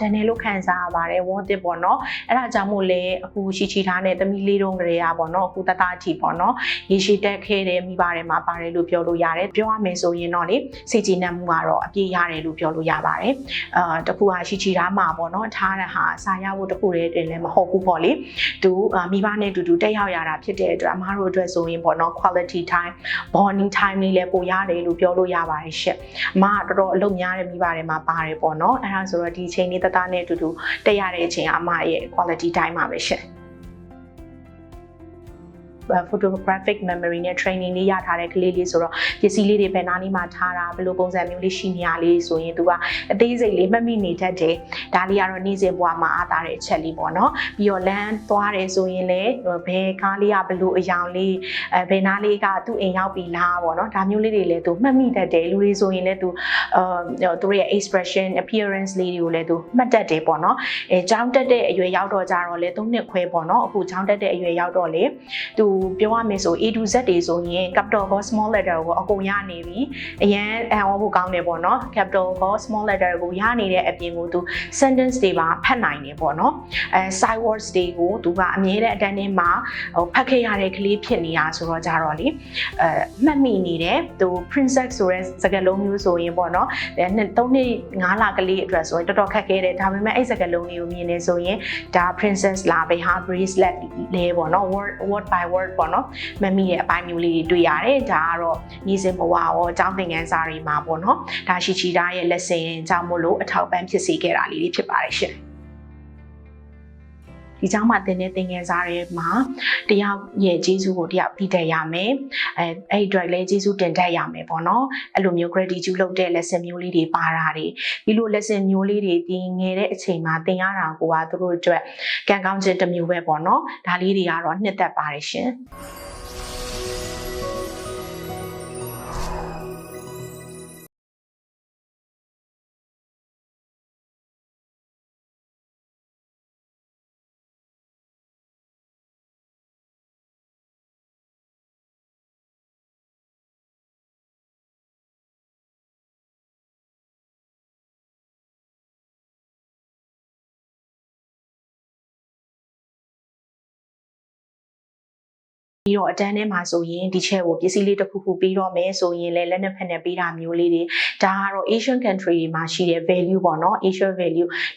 တန်တယ်လို့ခံစားရပါတယ်ဝတ်တစ်ပေါ့နော်အဲ့ဒါကြောင့်မို့လဲအခုရှိချီထားတဲ့သမီးလေးတုံးကလေးอ่ะပေါ့နော်အခုတတအထိပေါ့နော်ရေရှိတက်ခဲ့တဲ့မိပါတယ်မှာပါတယ်လို့ပြောလို့ရတယ်ပြောရမယ်ဆိုရင်တော့လေစိတ်ကြည်နက်မှုကတော့အပြည့်ရတယ်လို့ပြောလို့ရပါတယ်အာတခုဟာရှိချီထားမှာပေါ့နော်ထားတဲ့ဟာစာရဖို့တခုတည်းတင်လည်းမဟုတ်ဘူးပေါ့လေသူအာမိဘနဲ့အတူတူတက်ရောက်ရတာဖြစ်တဲ့အတွက်အမားတို့အတွက်ဆိုရင်ပေါ့နော် quality time bonding time လေးလည်းပိုရတယ်လို့ပြောလို့ရပါတယ်ရှင့်အမကတော်တော်အလုပ်များတဲ့မိပါတယ်မှာပါတယ်ပေါ့နော်အဲ့ဒါဆိုတော့ဒီအချိန်လေးတသားနဲ့အတူတူတက်ရတဲ့အချိန်ကအမရဲ့ quality time ပါပဲရှင့် photographic memory နဲ့ training လေးရထားတဲ့ကလေးလေးဆိုတော့ပစ္စည်းလေးတွေဘယ်နားလေးမှာထားတာဘယ်လိုပုံစံမျိုးလေးရှိနေရလေးဆိုရင်သူကအသေးစိတ်လေးမှတ်မိနေတတ်တယ်ဒါလေးကတော့နေ့စဉ်ဘဝမှာအားသာတဲ့အချက်လေးပေါ့နော်ပြီးတော့လမ်းသွားတယ်ဆိုရင်လည်းဘယ်ကားလေးကဘယ်လိုအယောင်လေးအဲဘယ်နားလေးကသူ့အိမ်ရောက်ပြီလားပေါ့နော်ဒါမျိုးလေးတွေလည်းသူမှတ်မိတတ်တယ်လူတွေဆိုရင်လည်းသူအာသူတို့ရဲ့ expression appearance လေးတွေကိုလည်းသူမှတ်တတ်တယ်ပေါ့နော်အဲကြောင်းတက်တဲ့အရွယ်ရောက်တော့ကြတော့လေ၃နှစ်ခွဲပေါ့နော်အခုကြောင်းတက်တဲ့အရွယ်ရောက်တော့လေသူပြောရမယ်ဆို A to Z တွေဆိုရင် capital ကို small letter ကိုအကုန်ရနေပြီအရန်အဟောဖို့ကောင်းတယ်ပေါ့နော် capital ကို small letter ကိုရနေတဲ့အပြင်ကိုသူ sentence တွေပါဖတ်နိုင်တယ်ပေါ့နော်အဲ side words တွေကိုသူကအမြဲတမ်းအတန်းထဲမှာဟိုဖတ်ခဲ့ရတဲ့ကလေးဖြစ်နေတာဆိုတော့ကြတော့လေအဲမှတ်မိနေတယ်သူ princess ဆိုတဲ့စကားလုံးမျိုးဆိုရင်ပေါ့နော်အဲနှစ်သုံးနှစ်ငါးလကလေးအတွက်ဆိုရင်တော်တော်ခက်ခဲတယ်ဒါပေမဲ့အဲ့စကားလုံးလေးကိုမြင်နေဆိုရင်ဒါ princess လာပဲဟာ bracelet လဲပေါ့နော် word word by word ပေါ့နော်မမီရဲ့အပိုင်းမျိုးလေးတွေတွေ့ရတယ်ဒါကတော့ညီစင်ဘဝရောအကြောင်းသင်ခန်းစာတွေမှာပေါ့နော်ဒါရှိချီတာရဲ့ lesson ကြောင့်မို့လို့အထောက်ပံ့ဖြစ်စေခဲ့တာလေးတွေဖြစ်ပါတယ်ရှင် ဒီเจ้าမှာတင်တဲ့သင်ငယ်စားတွေမှာတယောက်ရဲ့ဂျေစုကိုတယောက်တည်တတ်ရမယ်အဲအဲ့ဒီအတွက်လည်းဂျေစုတင်တတ်ရမယ်ပေါ့နော်အဲ့လိုမျိုး gratitude လုပ်တဲ့ lesson မျိုးလေးတွေပါတာတွေပြီးလို့ lesson မျိုးလေးတွေဒီငယ်တဲ့အချိန်မှာသင်ရတာကိုကသူတို့အတွက်ကံကောင်းခြင်းတစ်မျိုးပဲပေါ့နော်ဒါလေးတွေကတော့နှစ်သက်ပါတယ်ရှင် ပြီးတော့အတန်းထဲမှာဆိုရင်ဒီချက်ကိုပစ္စည်းလေးတစ်ခုခုပြီးတော့မယ်ဆိုရင်လည်းလက်နဲ့ဖက်နဲ့ပြီးတာမျိုးလေးတွေဒါကတော့ Asian country တွေမှာရှိတဲ့ value ပေါ့နော် Asian value